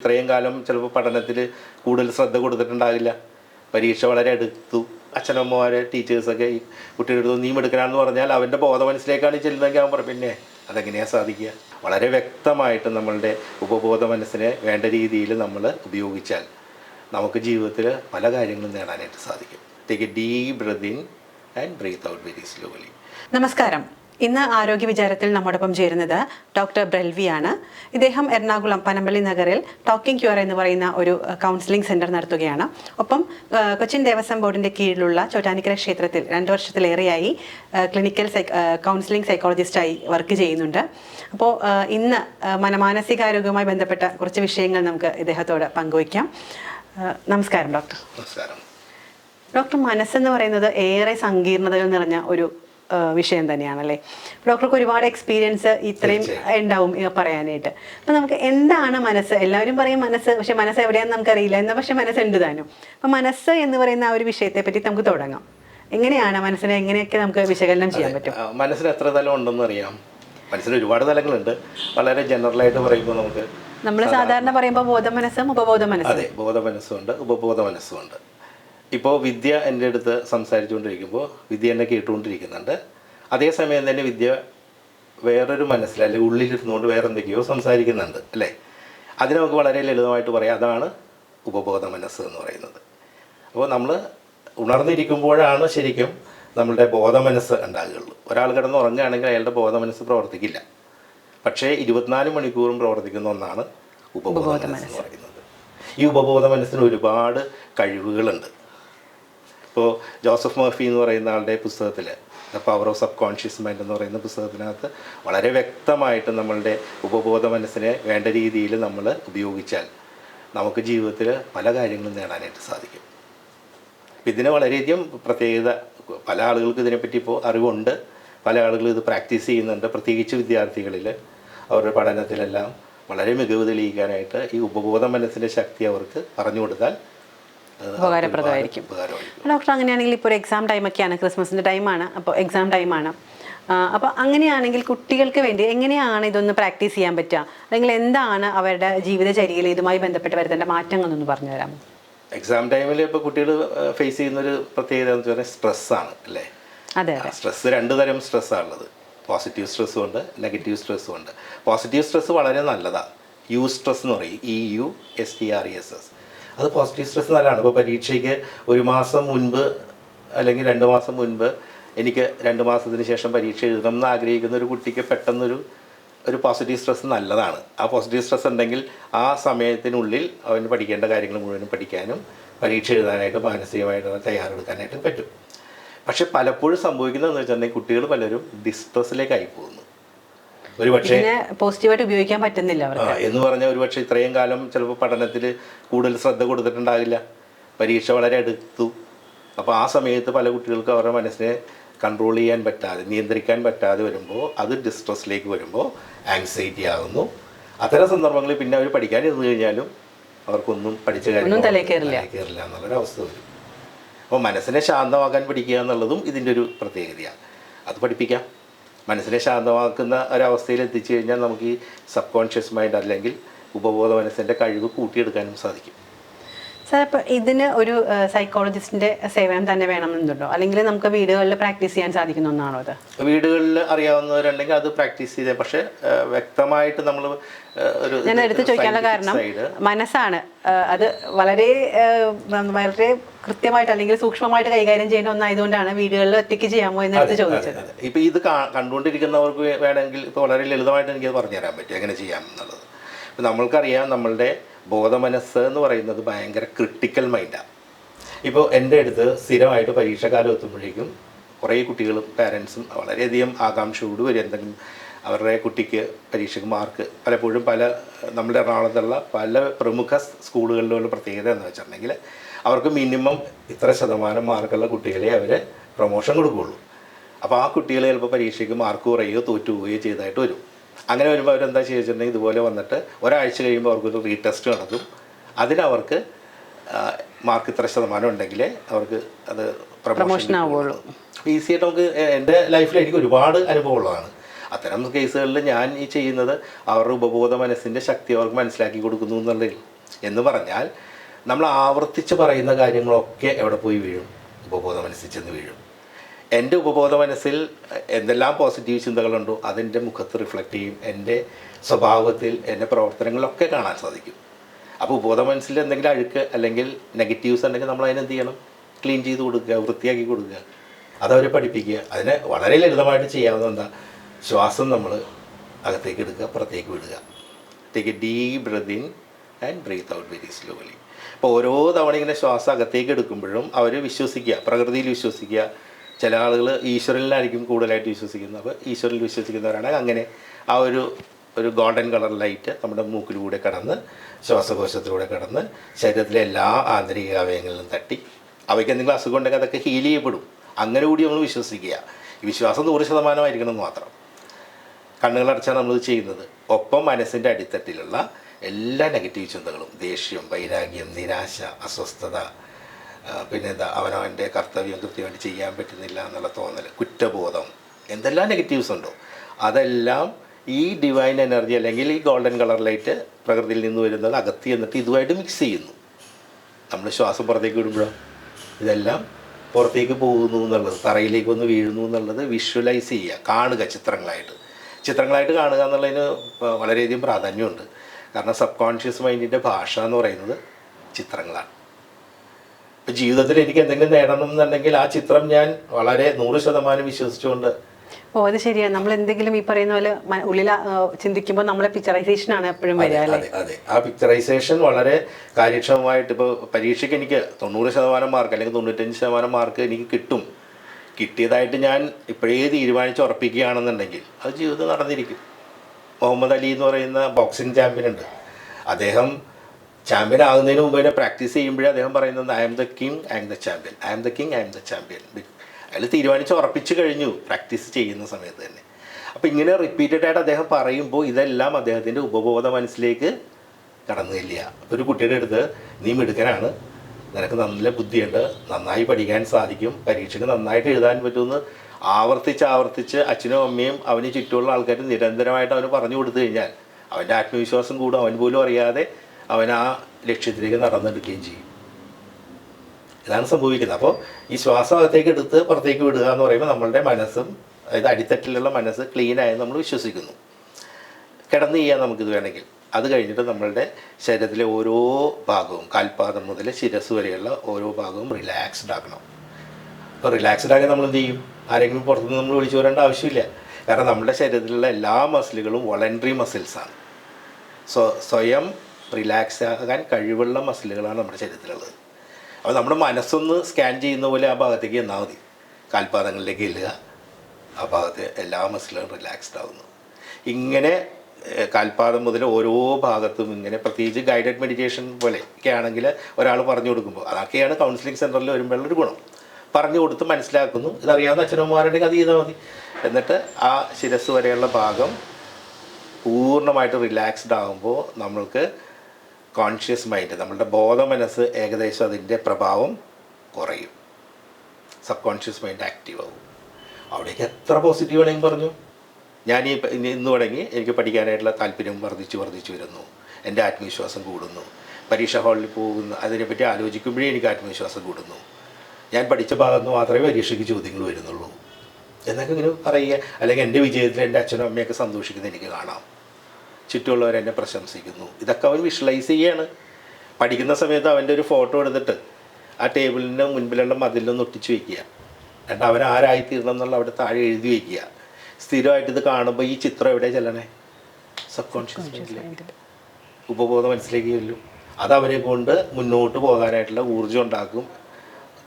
ഇത്രയും കാലം ചിലപ്പോൾ പഠനത്തിൽ കൂടുതൽ ശ്രദ്ധ കൊടുത്തിട്ടുണ്ടാകില്ല പരീക്ഷ വളരെ അടുത്തു. അച്ഛനമ്മമാരെ ടീച്ചേഴ്സൊക്കെ ഈ കുട്ടിയുടെ അടുത്ത് നീ എടുക്കണമെന്ന് പറഞ്ഞാൽ അവന്റെ ബോധ മനസ്സിലേക്കാണ് ചെല്ലുന്നതെങ്കിൽ അവൻ പറയും പിന്നെ അതെങ്ങനെയാണ് സാധിക്കുക? വളരെ വ്യക്തമായിട്ട് നമ്മളുടെ ഉപബോധ മനസ്സിനെ വേണ്ട രീതിയിൽ നമ്മൾ ഉപയോഗിച്ചാൽ നമുക്ക് ജീവിതത്തിൽ പല കാര്യങ്ങളും നേടാനായിട്ട് സാധിക്കും. Take a deep breath in and breathe out very slowly നമസ്കാരം. ഇന്ന് ആരോഗ്യ വിചാരത്തിൽ നമ്മോടൊപ്പം ചേരുന്നത് ഡോക്ടർ ബ്രെൽവിയാണ്. ഇദ്ദേഹം എറണാകുളം പനമ്പള്ളി നഗറിൽ ടോക്കിംഗ് ക്യൂർ എന്ന് പറയുന്ന ഒരു കൗൺസിലിംഗ് സെന്റർ നടത്തുകയാണ്. ഒപ്പം കൊച്ചിൻ ദേവസ്വം ബോർഡിന്റെ കീഴിലുള്ള ചോറ്റാനിക്കര ക്ഷേത്രത്തിൽ രണ്ട് വർഷത്തിലേറെയായി ക്ലിനിക്കൽ കൗൺസിലിംഗ് സൈക്കോളജിസ്റ്റായി വർക്ക് ചെയ്യുന്നുണ്ട്. അപ്പോൾ ഇന്ന് മനമാനസികാരോഗ്യവുമായി മന മാനസികാരോഗ്യവുമായി ബന്ധപ്പെട്ട കുറച്ച് വിഷയങ്ങൾ നമുക്ക് ഇദ്ദേഹത്തോട് പങ്കുവയ്ക്കാം. നമസ്കാരം ഡോക്ടർ. നമസ്കാരം. ഡോക്ടർ മനസ്സെന്ന് പറയുന്നത് ഏറെ സങ്കീർണതകൾ നിറഞ്ഞ ഒരു വിഷയം തന്നെയാണല്ലേ? ഡോക്ടർക്ക് ഒരുപാട് എക്സ്പീരിയൻസ് ഇത്രയും ഉണ്ടാവും പറയാനായിട്ട്. അപ്പൊ നമുക്ക് എന്താണ് മനസ്സ്? എല്ലാവരും പറയും മനസ്സ് പക്ഷെ മനസ്സ് എവിടെയാണെന്ന് നമുക്കറിയില്ല. എന്നാൽ പക്ഷെ മനസ്സ് ഉണ്ട് താനും. അപ്പൊ മനസ്സ് എന്ന് പറയുന്ന ആ ഒരു വിഷയത്തെ പറ്റി നമുക്ക് തുടങ്ങാം. എങ്ങനെയാണ് മനസ്സിനെ എങ്ങനെയൊക്കെ നമുക്ക് വിശകലനം ചെയ്യാൻ പറ്റും? മനസ്സിന് എത്ര തലം ഉണ്ടെന്ന് അറിയാം. മനസ്സിന് ഒരുപാട് തലങ്ങളുണ്ട്. വളരെ ജനറൽ ആയിട്ട് പറയുമ്പോൾ നമുക്ക് നമ്മൾ സാധാരണ പറയുമ്പോൾ ബോധ മനസ്സും ഉപബോധ മനസ്സും അതെ ബോധ മനസ്സുണ്ട് ഉപബോധ മനസ്സുണ്ട് ഇപ്പോൾ വിദ്യ എന്റെ അടുത്ത് സംസാരിച്ചുകൊണ്ടിരിക്കുമ്പോൾ വിദ്യ എന്നെ കേട്ടുകൊണ്ടിരിക്കുന്നുണ്ട്. അതേസമയം തന്നെ വിദ്യ വേറൊരു മനസ്സിൽ അല്ലെങ്കിൽ ഉള്ളിലിരുന്നുകൊണ്ട് വേറെ എന്തൊക്കെയോ സംസാരിക്കുന്നുണ്ട് അല്ലേ? അതിനെ നമുക്ക് വളരെ ലളിതമായിട്ട് പറയാം. അതാണ് ഉപബോധ മനസ്സ് എന്ന് പറയുന്നത്. അപ്പോൾ നമ്മൾ ഉണർന്നിരിക്കുമ്പോഴാണ് ശരിക്കും നമ്മളുടെ ബോധ മനസ്സ് ഉണ്ടാകുകയുള്ളൂ. ഒരാൾ കിടന്ന് ഉറങ്ങുകയാണെങ്കിൽ അയാളുടെ ബോധ മനസ്സ് പ്രവർത്തിക്കില്ല. പക്ഷേ ഇരുപത്തിനാല് മണിക്കൂറും പ്രവർത്തിക്കുന്ന ഒന്നാണ് ഉപബോധ മനസ്സ് എന്ന് പറയുന്നത്. ഈ ഉപബോധ മനസ്സിന് ഒരുപാട് കഴിവുകളുണ്ട്. ഇപ്പോൾ ജോസഫ് മർഫി എന്ന് പറയുന്ന ആളുടെ പുസ്തകത്തിൽ the power of subconscious mind എന്ന് പറയുന്ന പുസ്തകത്തിനകത്ത് വളരെ വ്യക്തമായിട്ട് നമ്മളുടെ ഉപബോധ മനസ്സിനെ വേണ്ട രീതിയിൽ നമ്മൾ ഉപയോഗിച്ചാൽ നമുക്ക് ജീവിതത്തിൽ പല കാര്യങ്ങളും നേടാനായിട്ട് സാധിക്കും. ഇതിന് വളരെയധികം പ്രത്യേകത പല ആളുകൾക്ക് ഇതിനെപ്പറ്റി ഇപ്പോൾ അറിവുണ്ട്. പല ആളുകളും ഇത് പ്രാക്ടീസ് ചെയ്യുന്നുണ്ട്. പ്രത്യേകിച്ച് വിദ്യാർത്ഥികളിൽ അവരുടെ പഠനത്തിലെല്ലാം വളരെ മികവ് തെളിയിക്കാനായിട്ട് ഈ ഉപബോധ മനസ്സിന്റെ ശക്തി അവർക്ക് പറഞ്ഞു കൊടുത്താൽ ഉപകാരപ്രദമായിരിക്കും. ഡോക്ടർ അങ്ങനെയാണെങ്കിൽ ഇപ്പോൾ ഒരു എക്സാം ടൈമൊക്കെയാണ് ക്രിസ്മസിന്റെ ടൈമാണ് അപ്പോൾ എക്സാം ടൈമാണ് അപ്പോൾ അങ്ങനെയാണെങ്കിൽ കുട്ടികൾക്ക് വേണ്ടി എങ്ങനെയാണ് ഇതൊന്ന് പ്രാക്ടീസ് ചെയ്യാൻ പറ്റുക? അല്ലെങ്കിൽ എന്താണ് അവരുടെ ജീവിതചര്യയിൽ ഇതുമായി ബന്ധപ്പെട്ട് വരുത്തേണ്ട എന്നൊന്ന് പറഞ്ഞു തരാമോ? എക്സാം ടൈമിൽ ഇപ്പോൾ കുട്ടികൾ ഫേസ് ചെയ്യുന്ന ഒരു പ്രത്യേകത എന്ന് പറഞ്ഞാൽ സ്ട്രെസ്സാണ് അല്ലേ? അതെ അതെ. സ്ട്രെസ് രണ്ട് തരം സ്ട്രെസ്സാണുള്ളത് പോസിറ്റീവ് സ്ട്രെസ്സും ഉണ്ട് നെഗറ്റീവ് സ്ട്രെസ്സും ഉണ്ട്. പോസിറ്റീവ് സ്ട്രെസ് വളരെ നല്ലതാണ്. യു സ്ട്രെസ് എന്ന് പറയും. E U S T R E S S അത് പോസിറ്റീവ് സ്ട്രെസ് നല്ലതാണ് ഇപ്പോൾ പരീക്ഷയ്ക്ക് ഒരു മാസം മുൻപ് അല്ലെങ്കിൽ രണ്ട് മാസം മുൻപ് എനിക്ക് രണ്ട് മാസത്തിന് ശേഷം പരീക്ഷ എഴുതണം എന്ന് ആഗ്രഹിക്കുന്ന ഒരു കുട്ടിക്ക് പെട്ടെന്നൊരു ഒരു പോസിറ്റീവ് സ്ട്രെസ് നല്ലതാണ്. ആ പോസിറ്റീവ് സ്ട്രെസ് ഉണ്ടെങ്കിൽ ആ സമയത്തിനുള്ളിൽ അവന് പഠിക്കേണ്ട കാര്യങ്ങൾ മുഴുവനും പഠിക്കാനും പരീക്ഷ എഴുതാനായിട്ട് മാനസികമായിട്ട് തയ്യാറെടുക്കാനായിട്ട് പറ്റും. പക്ഷെ പലപ്പോഴും സംഭവിക്കുന്നതെന്ന് വെച്ചിട്ടുണ്ടെങ്കിൽ കുട്ടികൾ പലരും ഡിസ്ട്രെസ്സിലേക്കായി പോകുന്നു. ഒരു പക്ഷേ പോസിറ്റീവായിട്ട് ഉപയോഗിക്കാൻ പറ്റുന്നില്ല എന്ന് പറഞ്ഞാൽ ഒരു പക്ഷേ ഇത്രയും കാലം ചിലപ്പോൾ പഠനത്തിൽ കൂടുതൽ ശ്രദ്ധ കൊടുത്തിട്ടുണ്ടാകില്ല. പരീക്ഷ വളരെ അടുത്തു. അപ്പോൾ ആ സമയത്ത് പല കുട്ടികൾക്കും അവരുടെ മനസ്സിനെ കൺട്രോൾ ചെയ്യാൻ പറ്റാതെ നിയന്ത്രിക്കാൻ പറ്റാതെ വരുമ്പോൾ അത് ഡിസ്ട്രസ്സിലേക്ക് വരുമ്പോൾ ആങ്സൈറ്റി ആകുന്നു അത്തരം സന്ദർഭങ്ങളിൽ പിന്നെ അവർ പഠിക്കാൻ ഇരുന്ന് കഴിഞ്ഞാലും അവർക്കൊന്നും പഠിച്ച കാര്യം കയറില്ല എന്നുള്ളൊരവസ്ഥ വരും. അപ്പോൾ മനസ്സിനെ ശാന്തമാക്കാൻ പഠിക്കുക എന്നുള്ളതും ഇതിന്റെ ഒരു പ്രത്യേകതയാണ് അത് പഠിപ്പിക്കാം. മനസ്സിനെ ശാന്തമാക്കുന്ന ഒരവസ്ഥയിൽ എത്തിച്ചു കഴിഞ്ഞാൽ നമുക്ക് ഈ സബ് കോൺഷ്യസ് മൈൻഡ് അല്ലെങ്കിൽ ഉപബോധ മനസ്സിന്റെ കഴിവ് കൂട്ടിയെടുക്കാനും സാധിക്കും. സാർ ഇപ്പൊ ഇതിന് ഒരു സൈക്കോളജിസ്റ്റിന്റെ സേവനം തന്നെ വേണമെന്നുണ്ടോ അല്ലെങ്കിൽ നമുക്ക് വീടുകളിൽ പ്രാക്ടീസ് ചെയ്യാൻ സാധിക്കുന്ന ഒന്നാണോ അത് വീടുകളിൽ അറിയാവുന്നവരുണ്ടെങ്കിൽ അത് പ്രാക്ടീസ് ചെയ്തേ. പക്ഷേ വ്യക്തമായിട്ട് നമ്മൾ ഒരു ഞാൻ എടുത്തു ചോദിക്കാനുള്ള കാരണം മനസ്സാണ്. അത് വളരെ വളരെ കൃത്യമായിട്ട് അല്ലെങ്കിൽ സൂക്ഷ്മമായിട്ട് കൈകാര്യം ചെയ്യുന്ന ഒന്നായതുകൊണ്ടാണ് വീടുകളിൽ ഒറ്റയ്ക്ക് ചെയ്യാമോ എന്ന് എടുത്ത് ചോദിച്ചത്. ഇപ്പൊ ഇത് കണ്ടുകൊണ്ടിരിക്കുന്നവർക്ക് വേണമെങ്കിൽ ഇപ്പൊ വളരെ ലളിതമായിട്ട് എനിക്ക് പറഞ്ഞുതരാൻ പറ്റും എങ്ങനെ ചെയ്യാം എന്നുള്ളത്. നമ്മൾക്കറിയാം നമ്മളുടെ ബോധമനസ്സ് എന്ന് പറയുന്നത് ഭയങ്കര ക്രിട്ടിക്കൽ മൈൻഡാണ് ഇപ്പോൾ എന്റെ അടുത്ത് സ്ഥിരമായിട്ട് പരീക്ഷാകാലം എത്തുമ്പോഴേക്കും കുറേ കുട്ടികളും പാരൻസും വളരെയധികം ആകാംക്ഷയോട് വരും എന്തെങ്കിലും അവരുടെ കുട്ടിക്ക് പരീക്ഷയ്ക്ക് മാർക്ക് പലപ്പോഴും പല നമ്മുടെ എറണാകുളത്തുള്ള പല പ്രമുഖ സ്കൂളുകളിലുള്ള പ്രത്യേകത എന്ന് വെച്ചിട്ടുണ്ടെങ്കിൽ അവർക്ക് മിനിമം ഇത്ര ശതമാനം മാർക്കുള്ള കുട്ടികളെ അവർ പ്രൊമോഷൻ കൊടുക്കുകയുള്ളൂ. അപ്പോൾ ആ കുട്ടികളെ ചിലപ്പോൾ പരീക്ഷയ്ക്ക് മാർക്ക് കുറയുകയോ തോറ്റു പോവുകയോ ചെയ്തതായിട്ട് വരും. അങ്ങനെ വരുമ്പോൾ അവരെന്താ ചെയ്തിട്ടുണ്ടെങ്കിൽ ഇതുപോലെ വന്നിട്ട് ഒരാഴ്ച കഴിയുമ്പോൾ അവർക്കൊരു റീടെസ്റ്റ് നടത്തും അതിനവർക്ക് മാർക്ക് ഇത്ര ശതമാനം ഉണ്ടെങ്കിൽ അവർക്ക് അത് പ്രൊമോഷൻ ആവുകയുള്ളൂ. ഈസി ആയിട്ട് നമുക്ക് എന്റെ ലൈഫിൽ എനിക്ക് ഒരുപാട് അനുഭവമുള്ളതാണ്. അത്തരം കേസുകളിൽ ഞാൻ ഈ ചെയ്യുന്നത് അവരുടെ ഉപബോധ മനസ്സിന്റെ ശക്തി അവർക്ക് മനസ്സിലാക്കി കൊടുക്കുന്നു എന്നുള്ളതിൽ. എന്ന് പറഞ്ഞാൽ നമ്മൾ ആവർത്തിച്ച് പറയുന്ന കാര്യങ്ങളൊക്കെ എവിടെ പോയി വീഴും? ഉപബോധ മനസ്സിൽ ചെന്ന് വീഴും. എന്റെ ഉപബോധ മനസ്സിൽ എന്തെല്ലാം പോസിറ്റീവ് ചിന്തകളുണ്ടോ അതിന്റെ മുഖത്ത് റിഫ്ലക്റ്റ് ചെയ്യും. എന്റെ സ്വഭാവത്തിൽ എന്റെ പ്രവർത്തനങ്ങളൊക്കെ കാണാൻ സാധിക്കും. അപ്പോൾ ഉപബോധ മനസ്സിൽ എന്തെങ്കിലും അഴുക്ക് അല്ലെങ്കിൽ നെഗറ്റീവ്സ് ഉണ്ടെങ്കിൽ നമ്മൾ അതിനെന്ത് ചെയ്യണം? ക്ലീൻ ചെയ്ത് കൊടുക്കുക വൃത്തിയാക്കി കൊടുക്കുക. അതവരെ പഠിപ്പിക്കുക. അതിനെ വളരെ ലളിതമായിട്ട് ചെയ്യാവുന്ന എന്താ? ശ്വാസം നമ്മൾ അകത്തേക്ക് എടുക്കുക പുറത്തേക്ക് വിടുക. Take a deep breath in and breathe out very slowly അപ്പോൾ ഓരോ തവണ ഇങ്ങനെ ശ്വാസം അകത്തേക്ക് എടുക്കുമ്പോഴും അവർ വിശ്വസിക്കുക പ്രകൃതിയിൽ വിശ്വസിക്കുക. ചില ആളുകൾ ഈശ്വരനിലായിരിക്കും കൂടുതലായിട്ട് വിശ്വസിക്കുന്നത്. അപ്പോൾ ഈശ്വരനിൽ വിശ്വസിക്കുന്നവരാണ് അങ്ങനെ ആ ഒരു ഒരു ഗോൾഡൻ കളർ ലൈറ്റ് നമ്മുടെ മൂക്കിലൂടെ കടന്ന് ശ്വാസകോശത്തിലൂടെ കടന്ന് ശരീരത്തിലെ എല്ലാ ആന്തരിക അവയവങ്ങളിലും തട്ടി. അവയ്ക്ക് എന്തെങ്കിലും അസുഖം ഉണ്ടെങ്കിൽ അതൊക്കെ ഹീൽ ചെയ്യപ്പെടും. അങ്ങനെ കൂടി നമ്മൾ വിശ്വസിക്കുക. വിശ്വാസം നൂറ് ശതമാനമായിരിക്കണം എന്ന് മാത്രം. കണ്ണുകളടച്ചാണ് നമ്മളിത് ചെയ്യുന്നത്. ഒപ്പം മനസ്സിന്റെ അടിത്തട്ടിലുള്ള എല്ലാ നെഗറ്റീവ് ചിന്തകളും ദേഷ്യം വൈരാഗ്യം നിരാശ അസ്വസ്ഥത ആ, പിന്നെന്താ അവനവന്റെ കർത്തവ്യം കൃത്യമായിട്ട് ചെയ്യാൻ പറ്റുന്നില്ല എന്നുള്ള തോന്നൽ കുറ്റബോധം എന്തെല്ലാം നെഗറ്റീവ്സ് ഉണ്ടോ? അതെല്ലാം ഈ ഡിവൈൻ എനർജി അല്ലെങ്കിൽ ഈ ഗോൾഡൻ കളർ ലൈറ്റ് പ്രകൃതിയിൽ നിന്ന് വരുന്നത് അകത്തി എന്നിട്ട് ഇതുമായിട്ട് മിക്സ് ചെയ്യുന്നു. നമ്മൾ ശ്വാസം പുറത്തേക്ക് വിടുമ്പോഴോ? ഇതെല്ലാം പുറത്തേക്ക് പോകുന്നു എന്നുള്ളത് തറയിലേക്ക് ഒന്ന് വീഴുന്നു എന്നുള്ളത് വിഷ്വലൈസ് ചെയ്യുക കാണുക ചിത്രങ്ങളായിട്ട്. ചിത്രങ്ങളായിട്ട് കാണുക എന്നുള്ളതിന് വളരെയധികം പ്രാധാന്യമുണ്ട്. കാരണം സബ് കോൺഷ്യസ് മൈൻഡിന്റെ ഭാഷ എന്ന് പറയുന്നത് ചിത്രങ്ങളാണ്. ജീവിതത്തിൽ എനിക്ക് എന്തെങ്കിലും നേടണം എന്നുണ്ടെങ്കിൽ ആ ചിത്രം ഞാൻ വളരെ നൂറ് ശതമാനം വിശ്വസിച്ചുകൊണ്ട് ഓ അത് ശരിയാണ് നമ്മൾ എന്തെങ്കിലും ഈ പറയുന്ന പോലെ ഉള്ളിൽ ചിന്തിക്കുമ്പോൾ നമ്മളെ പിക്ചറൈസേഷൻ ആണ് എപ്പോഴും വരിക അതെ അതെ. ആ പിക്ചറൈസേഷൻ വളരെ കാര്യക്ഷമമായിട്ട് ഇപ്പോൾ പരീക്ഷയ്ക്ക് എനിക്ക് തൊണ്ണൂറ് ശതമാനം മാർക്ക് അല്ലെങ്കിൽ തൊണ്ണൂറ്റഞ്ച് ശതമാനം മാർക്ക് എനിക്ക് കിട്ടും. കിട്ടിയതായിട്ട് ഞാൻ ഇപ്പോഴേ തീരുമാനിച്ച് ഉറപ്പിക്കുകയാണെന്നുണ്ടെങ്കിൽ അത് ജീവിതം നടന്നിരിക്കും. മുഹമ്മദ് അലി എന്ന് പറയുന്ന ബോക്സിംഗ് ചാമ്പ്യൻ ഉണ്ട്. അദ്ദേഹം ചാമ്പ്യൻ ആകുന്നതിന് മുമ്പ് തന്നെ പ്രാക്ടീസ് ചെയ്യുമ്പോഴേ അദ്ദേഹം പറയുന്നത് I am the king I am the champion I am the king I am the champion അയാൾ തീരുമാനിച്ച് ഉറപ്പിച്ചു കഴിഞ്ഞു പ്രാക്ടീസ് ചെയ്യുന്ന സമയത്ത് തന്നെ. അപ്പോൾ ഇങ്ങനെ റിപ്പീറ്റഡ് ആയിട്ട് അദ്ദേഹം പറയുമ്പോൾ ഇതെല്ലാം അദ്ദേഹത്തിന്റെ ഉപബോധ മനസ്സിലേക്ക് കടന്നു ചെല്ലുക അപ്പോൾ ഒരു കുട്ടിയുടെ അടുത്ത് നീ മിടുക്കനാണ് നിനക്ക് നല്ല ബുദ്ധിയുണ്ട് നന്നായി പഠിക്കാൻ സാധിക്കും പരീക്ഷയ്ക്ക് നന്നായിട്ട് എഴുതാൻ പറ്റുമെന്ന് ആവർത്തിച്ച് ആവർത്തിച്ച് അച്ഛനും അമ്മയും അവന് ചുറ്റുമുള്ള ആൾക്കാർ നിരന്തരമായിട്ട് അവന് പറഞ്ഞു കൊടുത്തു കഴിഞ്ഞാൽ അവന്റെ ആത്മവിശ്വാസം കൂടും അവൻ പോലും അറിയാതെ അവൻ ആ ലക്ഷ്യത്തിലേക്ക് നടന്നെടുക്കുകയും ചെയ്യും. ഇതാണ് സംഭവിക്കുന്നത്. അപ്പോൾ ഈ ശ്വാസം അകത്തേക്ക് എടുത്ത് പുറത്തേക്ക് വിടുക എന്ന് പറയുമ്പോൾ നമ്മളുടെ മനസ്സും അതായത് അടിത്തട്ടിലുള്ള മനസ്സ് ക്ലീൻ ആയെന്ന് നമ്മൾ വിശ്വസിക്കുന്നു. കിടന്ന് ചെയ്യാം നമുക്കിത് വേണമെങ്കിൽ. അത് കഴിഞ്ഞിട്ട് നമ്മളുടെ ശരീരത്തിലെ ഓരോ ഭാഗവും കാൽപാദം മുതൽ ശിരസ് വരെയുള്ള ഓരോ ഭാഗവും റിലാക്സ്ഡ് ആക്കണം. അപ്പോൾ റിലാക്സ്ഡ് ആക്കി നമ്മൾ എന്ത് ചെയ്യും? ആരെങ്കിലും പുറത്തുനിന്ന് നമ്മൾ വിളിച്ചു വരേണ്ട ആവശ്യമില്ല. കാരണം നമ്മുടെ ശരീരത്തിലുള്ള എല്ലാ മസിലുകളും വോളണ്ടറി മസിൽസാണ് സ്വ സ്വയം റിലാക്സ് ആകാൻ കഴിവുള്ള മസിലുകളാണ് നമ്മുടെ ശരീരത്തിലുള്ളത്. അപ്പോൾ നമ്മുടെ മനസ്സൊന്ന് സ്കാൻ ചെയ്യുന്ന പോലെ ആ ഭാഗത്തേക്ക് എന്നാൽ മതി. കാൽപാദങ്ങളിലേക്ക് ഇല്ലുക ആ ഭാഗത്ത് എല്ലാ മസിലുകളും റിലാക്സ്ഡ് ആവുന്നു. ഇങ്ങനെ കാൽപാദം മുതൽ ഓരോ ഭാഗത്തും ഇങ്ങനെ പ്രത്യേകിച്ച് ഗൈഡഡ് മെഡിറ്റേഷൻ പോലെ ഒക്കെ ആണെങ്കിൽ ഒരാൾ പറഞ്ഞു കൊടുക്കുമ്പോൾ അതൊക്കെയാണ് കൗൺസിലിംഗ് സെന്ററിൽ വരുമ്പോഴുള്ളൊരു ഗുണം. പറഞ്ഞു കൊടുത്ത് മനസ്സിലാക്കുന്നു. ഇതറിയാവുന്ന അച്ഛനമ്മമാരുണ്ടെങ്കിൽ അത് ചെയ്താൽ മതി. എന്നിട്ട് ആ ശിരസ് വരെയുള്ള ഭാഗം പൂർണമായിട്ട് റിലാക്സ്ഡ് ആകുമ്പോൾ നമ്മൾക്ക് കോൺഷ്യസ് മൈൻഡ് നമ്മളുടെ ബോധ മനസ്സ് ഏകദേശം അതിന്റെ പ്രഭാവം കുറയും. സബ് കോൺഷ്യസ് മൈൻഡ് ആക്റ്റീവ് ആവും. അവിടേക്ക് എത്ര പോസിറ്റീവ് ആണെങ്കിൽ പറഞ്ഞു. ഞാൻ ഈ ഇന്ന് തുടങ്ങി എനിക്ക് പഠിക്കാനായിട്ടുള്ള താല്പര്യം വർദ്ധിച്ച് വർദ്ധിച്ചു വരുന്നു. എന്റെ ആത്മവിശ്വാസം കൂടുന്നു. പരീക്ഷ ഹാളിൽ പോകുന്ന അതിനെപ്പറ്റി ആലോചിക്കുമ്പോഴേ എനിക്ക് ആത്മവിശ്വാസം കൂടുന്നു. ഞാൻ പഠിച്ച ഭാഗത്ത് മാത്രമേ പരീക്ഷയ്ക്ക് ചോദ്യങ്ങൾ വരുന്നുള്ളൂ. എന്നൊക്കെ ഇങ്ങനെ പറയുക. അല്ലെങ്കിൽ എന്റെ വിജയത്തിൽ എന്റെ അച്ഛനും അമ്മയൊക്കെ സന്തോഷിക്കുന്നത് എനിക്ക് കാണാം. ചുറ്റുമുള്ളവർ എന്നെ പ്രശംസിക്കുന്നു. ഇതൊക്കെ അവൻ വിഷ്വലൈസ് ചെയ്യാണ്. പഠിക്കുന്ന സമയത്ത് അവന്റെ ഒരു ഫോട്ടോ എടുത്തിട്ട് ആ ടേബിളിന്റെ മുൻപിലുള്ള മതിലൊന്ന് ഒട്ടിച്ച് വയ്ക്കുക എന്നിട്ട് അവൻ ആരായിത്തീരണം എന്നുള്ള അവിടെ താഴെ എഴുതി വയ്ക്കുക സ്ഥിരമായിട്ട് ഇത് കാണുമ്പോൾ ഈ ചിത്രം എവിടെ ചെല്ലണേ? സബ് കോൺഷ്യസ് മൈൻഡിലേക്ക് ഉപബോധ മനസ്സിലേക്ക് ചെല്ലും. അത് അവരെ കൊണ്ട് മുന്നോട്ട് പോകാനായിട്ടുള്ള ഊർജം ഉണ്ടാക്കും.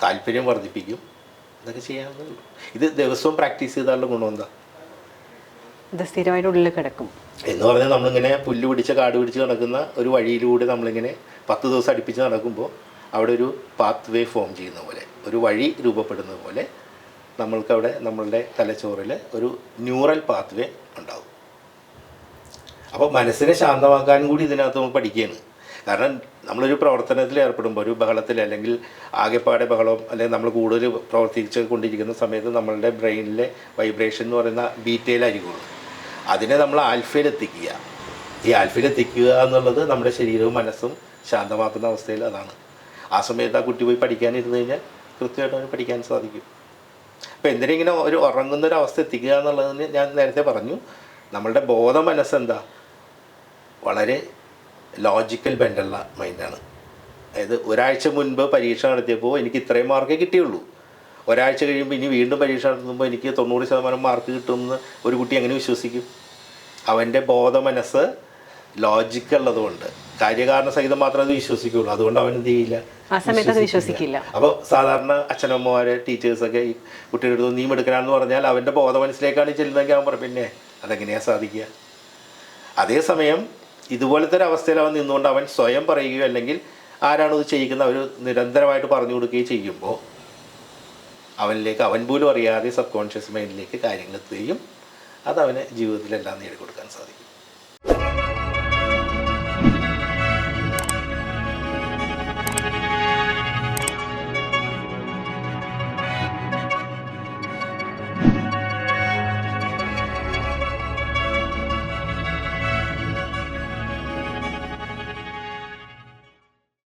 താല്പര്യം വർദ്ധിപ്പിക്കും. ഇതൊക്കെ ചെയ്യാവുന്നേ ഉള്ളൂ. ഇത് ദിവസവും പ്രാക്ടീസ് ചെയ്താലുള്ള ഗുണം എന്താ? ഇത് സ്ഥിരമായിട്ട് ഉള്ളിൽ കിടക്കും. എന്ന് പറഞ്ഞാൽ നമ്മളിങ്ങനെ പുല്ല് പിടിച്ച് കാട് പിടിച്ച് നടക്കുന്ന ഒരു വഴിയിലൂടെ നമ്മളിങ്ങനെ പത്ത് ദിവസം അടുപ്പിച്ച് നടക്കുമ്പോൾ അവിടെ ഒരു പാത്ത് വേ ഫോം ചെയ്യുന്ന പോലെ ഒരു വഴി രൂപപ്പെടുന്ന പോലെ നമ്മൾക്കവിടെ നമ്മളുടെ തലച്ചോറിൽ ഒരു ന്യൂറൽ പാത്ത് വേ ഉണ്ടാവും. അപ്പോൾ മനസ്സിനെ ശാന്തമാക്കാൻ കൂടി ഇതിനകത്ത് നമ്മൾ പഠിക്കുകയാണ്. കാരണം നമ്മളൊരു പ്രവർത്തനത്തിൽ ഏർപ്പെടുമ്പോൾ ഒരു ബഹളത്തിൽ അല്ലെങ്കിൽ ആകെപ്പാടെ ബഹളം അല്ലെങ്കിൽ നമ്മൾ കൂടുതൽ പ്രവർത്തിച്ച് കൊണ്ടിരിക്കുന്ന സമയത്ത് നമ്മളുടെ ബ്രെയിനിലെ വൈബ്രേഷൻ എന്ന് പറയുന്ന ബീറ്റയിലായിരിക്കുള്ളൂ അതിനെ നമ്മൾ ആൽഫയിലെത്തിക്കുക. ഈ ആൽഫയിലെത്തിക്കുക എന്നുള്ളത് നമ്മുടെ ശരീരവും മനസ്സും ശാന്തമാക്കുന്ന അവസ്ഥയിൽ അതാണ്. ആ സമയത്ത് ആ കുട്ടി പോയി പഠിക്കാനിരുന്ന് കഴിഞ്ഞാൽ കൃത്യമായിട്ട് അവന് പഠിക്കാൻ സാധിക്കും. അപ്പോൾ എന്തിനും ഇങ്ങനെ ഒരു ഉറങ്ങുന്ന ഒരു അവസ്ഥ എത്തിക്കുക എന്നുള്ളതിന് ഞാൻ നേരത്തെ പറഞ്ഞു. നമ്മളുടെ ബോധ മനസ്സെന്താ? വളരെ ലോജിക്കൽ ബെൻഡുള്ള മൈൻഡാണ് അതായത് ഒരാഴ്ച മുൻപ് പരീക്ഷ നടത്തിയപ്പോൾ എനിക്ക് ഇത്രയും മാർക്കേ കിട്ടിയുള്ളൂ. ഒരാഴ്ച കഴിയുമ്പോൾ ഇനി വീണ്ടും പരീക്ഷ നടത്തുമ്പോൾ എനിക്ക് തൊണ്ണൂറ് ശതമാനം മാർക്ക് കിട്ടുമെന്ന് ഒരു കുട്ടി എങ്ങനെ വിശ്വസിക്കും? അവന്റെ ബോധ മനസ്സ് ലോജിക്കുള്ളതുകൊണ്ട് കാര്യകാരണ സഹിതം മാത്രമേ അത് വിശ്വസിക്കുള്ളൂ. അതുകൊണ്ട് അവൻ എന്ത് ചെയ്യില്ല? ആ സമയത്ത് അത് വിശ്വസിക്കില്ല. അപ്പോൾ സാധാരണ അച്ഛനമ്മമാര് ടീച്ചേഴ്സൊക്കെ ഈ കുട്ടിയുടെ അടുത്ത് നീ എടുക്കണമെന്ന് പറഞ്ഞാൽ അവന്റെ ബോധ മനസ്സിലേക്കാണ് ചെല്ലുന്നതെങ്കിൽ അവൻ പറയും പിന്നെ അതെങ്ങനെയാണ് സാധിക്കുക? അതേസമയം ഇതുപോലത്തെ ഒരു അവസ്ഥയിൽ അവൻ നിന്നുകൊണ്ട് അവൻ സ്വയം പറയുകയോ അല്ലെങ്കിൽ ആരാണോ ഇത് ചെയ്യിക്കുന്നത് അവർ നിരന്തരമായിട്ട് പറഞ്ഞു കൊടുക്കുകയും ചെയ്യുമ്പോൾ അവനിലേക്ക് അവൻ പോലും അറിയാതെ സബ് കോൺഷ്യസ് മൈൻഡിലേക്ക് കാര്യങ്ങൾ എത്തുകയും അതവന് ജീവിതത്തിലെല്ലാം നേടിക്കൊടുക്കാൻ സാധിക്കും.